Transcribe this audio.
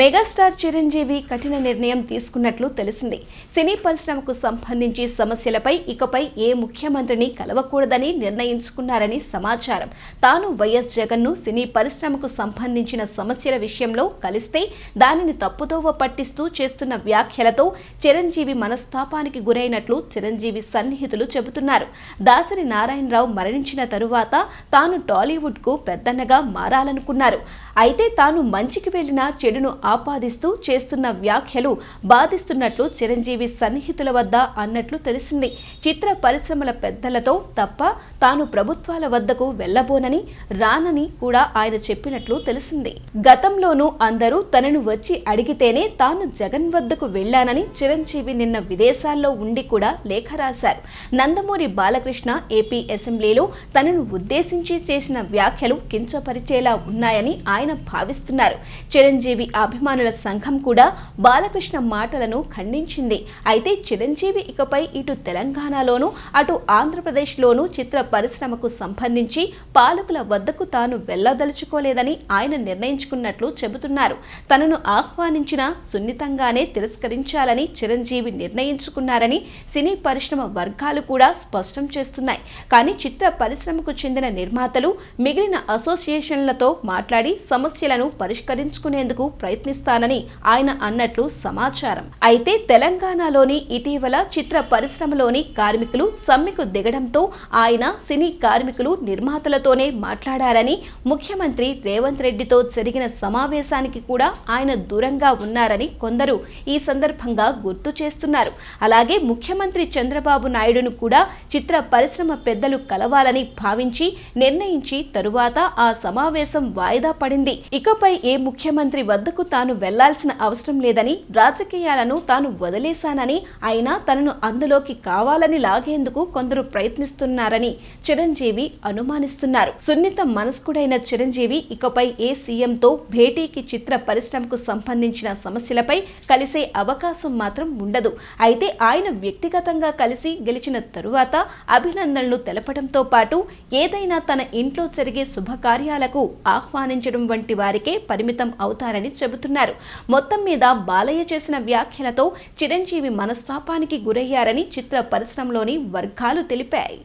Megastar Chiranjeevi కఠిన నిర్ణయం తీసుకున్నట్లు తెలిసింది. సినీ పరిశ్రమకు సంబంధించి సమస్యలపై ఇకపై ఏ ముఖ్యమంత్రిని కలవకూడదని నిర్ణయించుకున్నారని సమాచారం. తాను వైఎస్ జగన్ను సినీ పరిశ్రమకు సంబంధించిన సమస్యల విషయంలో కలిస్తే దానిని తప్పుదోవ పట్టిస్తూ చేస్తున్న వ్యాఖ్యలతో చిరంజీవి మనస్తాపానికి గురైనట్లు చిరంజీవి సన్నిహితులు చెబుతున్నారు. దాసరి నారాయణరావు మరణించిన తరువాత తాను టాలీవుడ్కు పెద్దన్నగా మారాలనుకున్నారు. అయితే తాను మంచికి వెళ్ళిన చెడును ఆపాదిస్తూ చేస్తున్న వ్యాఖ్యలు బాధిస్తున్నట్లు చిరంజీవి సన్నిహితుల వద్ద అన్నట్లు తెలిసింది. చిత్ర పరిశ్రమల పెద్దలతో తప్ప తాను ప్రభుత్వాల వద్దకు వెళ్ళబోనని రానని కూడా ఆయన చెప్పినట్లు తెలిసింది. గతంలోనూ అందరూ తనను వచ్చి అడిగితేనే తాను జగన్ వద్దకు వెళ్ళానని చిరంజీవి నిన్న విదేశాల్లో ఉండి కూడా లేఖ రాశారు. నందమూరి బాలకృష్ణ ఏపీ అసెంబ్లీలో తనను ఉద్దేశించి చేసిన వ్యాఖ్యలు కించపరిచేలా ఉన్నాయని ఆయన భావిస్తున్నారు. చిరంజీవి ఆ అభిమానుల సంఘం కూడా బాలకృష్ణ మాటలను ఖండించింది. అయితే చిరంజీవి ఇకపై ఇటు తెలంగాణలోనూ అటు ఆంధ్రప్రదేశ్లోనూ చిత్ర పరిశ్రమకు సంబంధించి పాలకుల వద్దకు తాను వెళ్ళదలుచుకోలేదని ఆయన నిర్ణయించుకున్నట్లు చెబుతున్నారు. తనను ఆహ్వానించిన సున్నితంగానే తిరస్కరించాలని చిరంజీవి నిర్ణయించుకున్నారని సినీ పరిశ్రమ వర్గాలు కూడా స్పష్టం చేస్తున్నాయి. కానీ చిత్ర పరిశ్రమకు చెందిన నిర్మాతలు మిగిలిన అసోసియేషన్లతో మాట్లాడి సమస్యలను పరిష్కరించుకునేందుకు ప్రయత్నిస్తానని ఆయన అన్నట్లు సమాచారం. అయితే తెలంగాణలోని ఇటీవల చిత్ర పరిశ్రమలోని కార్మికులు సమ్మెకు దిగడంతో ఆయన సినీ కార్మికులు నిర్మాతలతోనే మాట్లాడారని ముఖ్యమంత్రి రేవంత్ రెడ్డితో జరిగిన సమావేశానికి కూడా ఆయన దూరంగా ఉన్నారని కొందరు ఈ సందర్భంగా గుర్తు చేస్తున్నారు. అలాగే ముఖ్యమంత్రి చంద్రబాబు నాయుడును కూడా చిత్ర పరిశ్రమ పెద్దలు కలవాలని భావించి నిర్ణయించి తరువాత ఆ సమావేశం వాయిదా పడింది. ఇకపై ఏ ముఖ్యమంత్రి వద్దకు తాను వెళ్ళాల్సిన అవసరం లేదని రాజకీయాలను తాను వదిలేశానని అయినా తనను అందులోకి కావాలని లాగేందుకు కొందరు ప్రయత్నిస్తున్నారని చిరంజీవి అనుమానిస్తున్నారు. సున్నిత మనస్కుడైన చిరంజీవి ఇకపై ఏ సీఎంతో భేటీకి చిత్ర పరిశ్రమకు సంబంధించిన సమస్యలపై కలిసే అవకాశం మాత్రం ఉండదు. అయితే ఆయన వ్యక్తిగతంగా కలిసి గెలిచిన తరువాత అభినందనలు తెలపడంతో పాటు ఏదైనా తన ఇంట్లో జరిగే శుభకార్యాలకు ఆహ్వానించడం వంటి వారికే పరిమితం అవుతారని చెబుతున్నారు. మొత్తం మీద బాలయ్య చేసిన వ్యాఖ్యలతో చిరంజీవి మనస్తాపానికి గురయ్యారని చిత్ర పరిశ్రమలోని వర్గాలు తెలిపాయి.